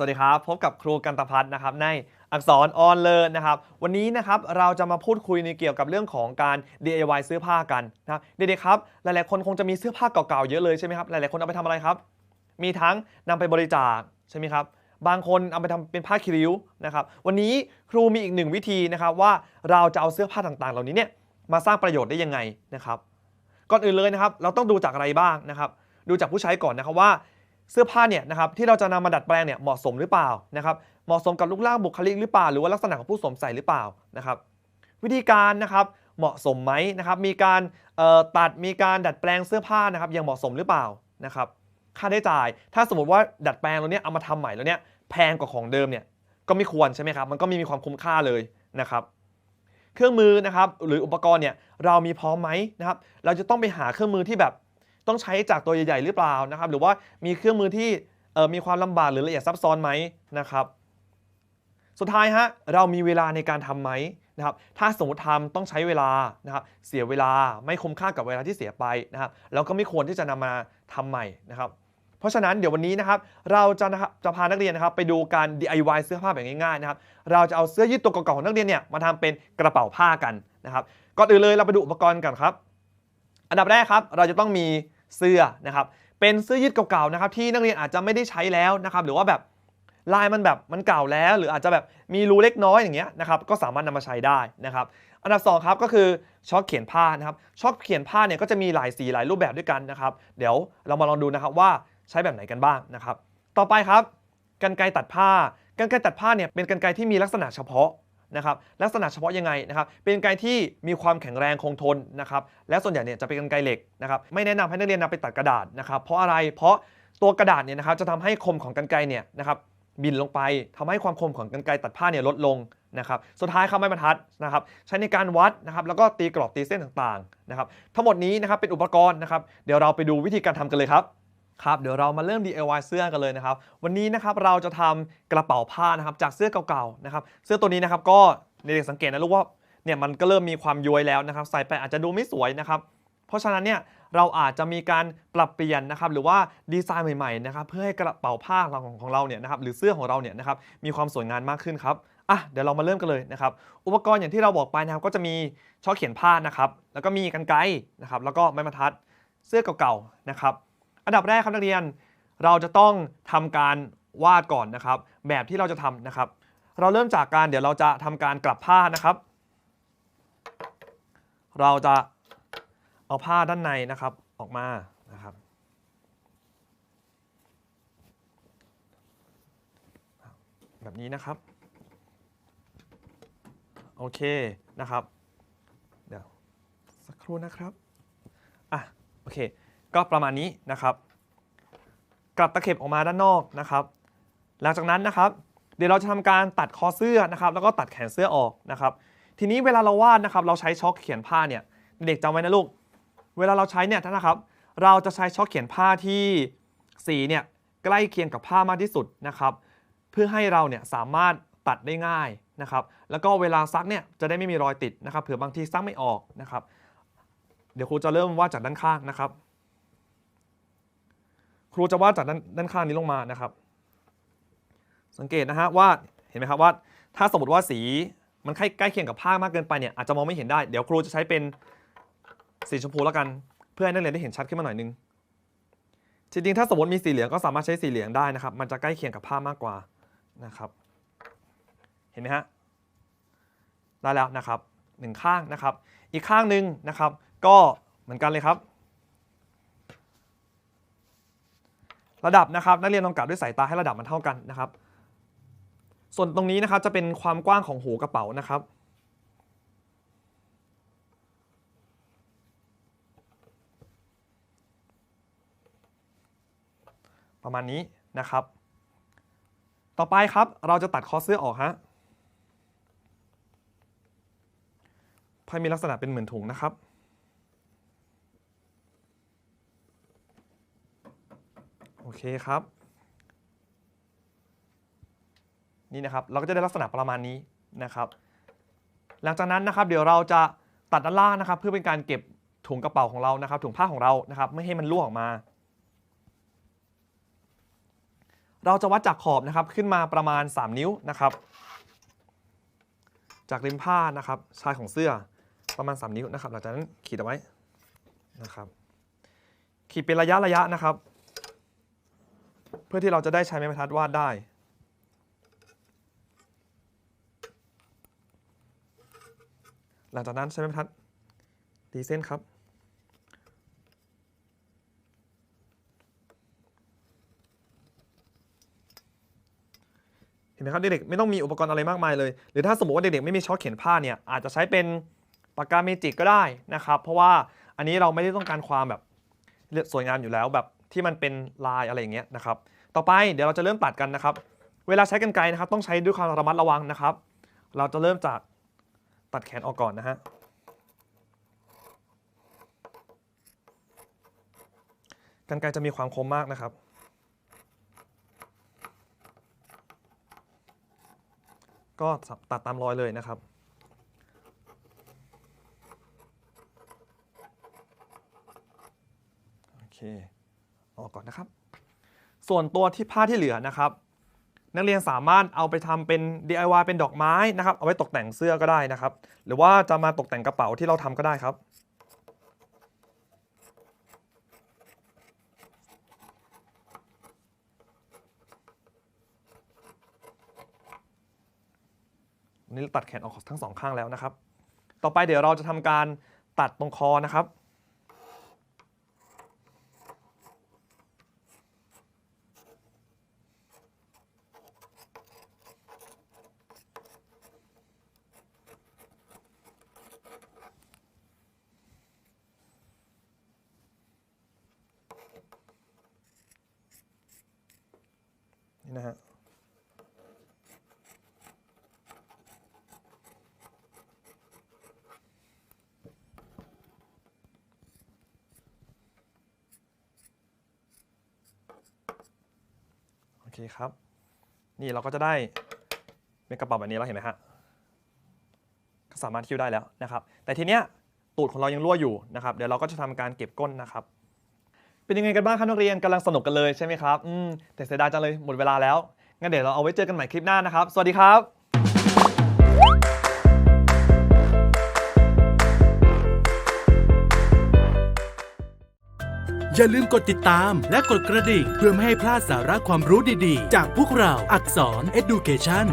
วัสดีครับ พบกับครูกันตพัฒน์นะครับในอักษรออนเลินนะครับ วันนี้นะครับเราจะมาพูดคุยในเกี่ยวกับเรื่องของการ DIY เสื้อผ้ากันนะเด็กๆครับ หลายๆคนคงจะมีเสื้อผ้าเก่าๆเยอะเลยใช่ไหมครับ หลายๆคนเอาไปทำอะไรครับ มีทั้งนำไปบริจาคใช่ไหมครับ บางคนเอาไปทำเป็นผ้าคีริ้วนะครับ วันนี้ครูมีอีกหนึ่งวิธีนะครับว่าเราจะเอาเสื้อผ้าต่างๆ เหล่านี้เนี่ยมาสร้างประโยชน์ได้ยังไงนะครับ ก่อนอื่นเลยนะครับ เราต้องดูจากอะไรบ้างนะครับ ดูจากผู้ใช้ก่อนนะครับว่า เสื้อผ้าเนี่ยนะครับที่เราจะนำมาดัดแปลงเนี่ยเหมาะสมหรือเปล่านะครับเหมาะสมกับรูปร่างบุคลิกหรือเปล่า หรือว่าลักษณะของผู้สวมใส่หรือเปล่านะครับวิธีการนะครับเหมาะสมไหมนะครับมีการตัดมีการดัดแปลงเสื้อผ้านะครับยังเหมาะสมหรือเปล่านะครับค่าใช้จ่าย ถ้าสมมติว่าดัดแปลงแล้วเนี่ยเอามาทำใหม่แล้วเนี่ยแพงกว่าของเดิมเนี่ยก็ไม่ควรใช่ไหมครับมันก็ไม่มีความคุ้มค่าเลยนะครับเครื่องมือนะครับหรืออุปกรณ์เนี่ยเรามีพร้อมไหมนะครับเราจะต้องไปหาเครื่องมือที่แบบ ต้องใช้จากตัวใหญ่ๆหรือเปล่านะครับ หรือว่ามีเครื่องมือที่เอ่อมีความลำบากหรือละเอียดซับซ้อนไหมนะครับ สุดท้ายฮะเรามีเวลาในการทำไหมนะครับ ถ้าสมมติทำต้องใช้เวลานะครับ เสียเวลาไม่คุ้มค่ากับเวลาที่เสียไปนะครับเราก็ไม่ควรที่จะนำมาทำใหม่นะครับเพราะฉะนั้นเดี๋ยววันนี้นะครับเราจะนะครับจะพานักเรียนนะครับไปดูการ DIY เสื้อผ้าแบบง่ายๆนะครับเราจะเอาเสื้อยืดตัวเก่าๆของนักเรียนเนี่ยมาทำเป็นกระเป๋าผ้ากันนะครับก่อนอื่นเลยเราไปดูอุปกรณ์กันครับ อันดับแรกครับเราจะต้องมี เสื้อนะครับเป็นเสื้อยืดเก่าๆนะครับที่นักเรียนอาจจะไม่ได้ใช้แล้วนะครับหรือว่าแบบลายมันแบบมันเก่าแล้ว หรืออาจจะแบบมีรูเล็กน้อยอย่างเงี้ยนะครับก็สามารถนำมาใช้ได้นะครับอันดับสองครับก็คือช็อคเขียนผ้านะครับช็อคเขียนผ้าเนี่ยก็จะมีหลายสีหลายรูปแบบด้วยกันนะครับเดี๋ยวเรามาลองดูนะครับว่าใช้แบบไหนกันบ้างนะครับต่อไปครับกันไกรตัดผ้ากันไกรตัดผ้าเนี่ยเป็นกันไกรที่มีลักษณะเฉพาะ นะครับลักษณะเฉพาะยังไงนะครับเป็นกันไกที่มีความแข็งแรงคงทนนะครับและส่วนใหญ่เนี่ยจะเป็นกันไกเหล็กนะครับไม่แนะนำให้นักเรียนนำไปตัดกระดาษนะครับเพราะอะไรเพราะตัวกระดาษเนี่ยนะครับจะทำให้คมของกันไกเนี่ยนะครับบินลงไปทำให้ความคมของกันไกตัดผ้าเนี่ยลดลงนะครับสุดท้ายครับไม้บรรทัดนะครับใช้ในการวัดนะครับแล้วก็ตีกรอบตีเส้นต่างๆนะครับทั้งหมดนี้นะครับเป็นอุปกรณ์นะครับเดี๋ยวเราไปดูวิธีการทำกันเลยครับ ครับเดี๋ยวเรามาเริ่ม DIY เสื้อกันเลยนะครับ วันนี้นะครับเราจะทำกระเป๋าผ้านะครับจากเสื้อเก่าๆนะครับเสื้อตัวนี้นะครับก็เด็กสังเกตนะลูกว่าเนี่ยมันก็เริ่มมีความย้วยแล้วนะครับ ใส่ไปอาจจะดูไม่สวยนะครับเพราะฉะนั้นเนี่ยเราอาจจะมีการปรับเปลี่ยนนะครับหรือว่าดีไซน์ใหม่ๆนะครับเพื่อให้กระเป๋าผ้าของของเราเนี่ยนะครับหรือเสื้อของเราเนี่ยนะครับมีความสวยงามมากขึ้นครับอะเดี๋ยวเรามาเริ่มกันเลยนะครับ อุปกรณ์อย่างที่เราบอกไปนะครับก็จะมีช่อเขียนผ้านะครับ แล้วก็มีกันไกนะครับ แล้วก็ไม้บรรทัด เสื้อเก่าๆนะครับ อันดับแรกครับนักเรียน เราจะต้องทำการวาดก่อนนะครับ แบบที่เราจะทำนะครับ เราเริ่มจากการเดี๋ยวเราจะทำการกลับผ้านะครับ เราจะเอาผ้าด้านในนะครับออกมานะครับแบบนี้นะครับ โอเคนะครับ เดี๋ยวสักครู่นะครับ อะ โอเค ก็ประมาณนี้นะครับ กลับตะเข็บออกมาด้านนอกนะครับ หลังจากนั้นนะครับ เดี๋ยวเราจะทำการตัดคอเสื้อนะครับ แล้วก็ตัดแขนเสื้อออกนะครับ ทีนี้เวลาเราวาดนะครับ เราใช้ช็อคเขียนผ้าเนี่ยเด็กจำไว้นะลูก เวลาเราใช้เนี่ยท่านนะครับ เราจะใช้ช็อคเขียนผ้าที่สีเนี่ยใกล้เคียงกับผ้ามากที่สุดนะครับ เพื่อให้เราเนี่ยสามารถตัดได้ง่ายนะครับ แล้วก็เวลาซักเนี่ยจะได้ไม่มีรอยติดนะครับ เผื่อบางทีซักไม่ออกนะครับ เดี๋ยวครูจะเริ่มวาดจากด้านข้างนะครับ ครูจะวาดจากด้านด้านข้างนี้ลงมานะครับ สังเกตนะฮะว่าเห็นไหมครับว่า ถ้าสมมติว่าสีมันใกล้ใกล้เคียงกับผ้ามากเกินไปเนี่ยอาจจะมองไม่เห็นได้เดี๋ยวครูจะใช้เป็นสีชมพูแล้วกัน เพื่อให้นักเรียนได้เห็นชัดขึ้นมาหน่อยนึงจริงๆถ้าสมมติมีสีเหลืองก็สามารถใช้สีเหลืองได้นะครับ มันจะใกล้เคียงกับผ้ามากกว่านะครับ เห็นไหมฮะได้แล้วนะครับหนึ่งข้างนะครับ อีกข้างหนึ่งนะครับ ก็เหมือนกันเลยครับ ระดับนะครับนักเรียนลองกลับด้วยสายตาให้ระดับมันเท่ากันนะครับ ส่วนตรงนี้นะครับจะเป็นความกว้างของหูกระเป๋านะครับประมาณนี้นะครับ ต่อไปครับเราจะตัดคอเสื้อออกฮะให้มีลักษณะเป็นเหมือนถุงนะครับ โอ เคครับ นี่นะครับ เราก็จะได้ลักษณะประมาณนี้นะครับ หลังจากนั้นนะครับ เดี๋ยวเราจะตัดด้านล่างนะครับ เพื่อเป็นการเก็บถุงกระเป๋าของเรานะครับ ถุงผ้าของเรานะครับ ไม่ให้มันรั่วออกมา เราจะวัดจากขอบนะครับขึ้นมาประมาณ 3 นิ้วนะครับ จากริมผ้านะครับ ชายของเสื้อประมาณ 3 นิ้วนะครับ หลังจากนั้นขีดเอาไว้นะครับ ขีดเป็นระยะระยะนะครับ เพื่อที่เราจะได้ใช้ไม้บรรทัดวาดได้ หลังจากนั้นใช้ไม้บรรทัดตีเส้นครับ เห็นไหมครับเด็กๆไม่ต้องมีอุปกรณ์อะไรมากมายเลย หรือถ้าสมมติว่าเด็กๆไม่มีช็อตเขียนผ้าเนี่ยอาจจะใช้เป็นปากกาเมจิกก็ได้นะครับ เพราะว่าอันนี้เราไม่ได้ต้องการความแบบสวยงามอยู่แล้วแบบที่มันเป็นลายอะไรอย่างเงี้ยนะครับ ต่อไปเดี๋ยวเราจะเริ่มตัดกันนะครับ เวลาใช้กันไกรนะครับ ต้องใช้ด้วยความระมัดระวังนะครับ เราจะเริ่มจากตัดแขนออกก่อนนะฮะกันไกรจะมีความคมมากนะครับ ก็ตัดตามรอยเลยนะครับโอเคออกก่อนนะครับ ส่วนตัวที่ผ้าที่เหลือนะครับ นักเรียนสามารถเอาไปทำเป็น DIY เป็นดอกไม้นะครับ เอาไว้ตกแต่งเสื้อก็ได้นะครับ หรือว่าจะมาตกแต่งกระเป๋าที่เราทำก็ได้ครับนนี้เราตัดแขนออกทั้งสองข้างแล้วนะครับ ต่อไปเดี๋ยวเราจะทำการตัดตรงคอนะครับ นี่นะฮะโอเคครับ นี่เราก็จะได้เป็นกระเป๋าแบบนี้แล้วเห็นไหมฮะก็สามารถคิ้วได้แล้วนะครับ แต่ทีเนี้ยตูดของเรายังรั่วอยู่นะครับ เดี๋ยวเราก็จะทำการเก็บก้นนะครับ เป็นยังไงกันบ้างครับนักเรียนกำลังสนุกกันเลยใช่ไหมครับอืมแต่เสียดายจังเลยหมดเวลาแล้ว งั้นเดี๋ยวเราเอาไว้เจอกันใหม่คลิปหน้านะครับ สวัสดีครับอย่าลืมกดติดตามและกดกระดิ่ง เพื่อไม่ให้พลาดสาระความรู้ดีๆ จากพวกเราอักษร Education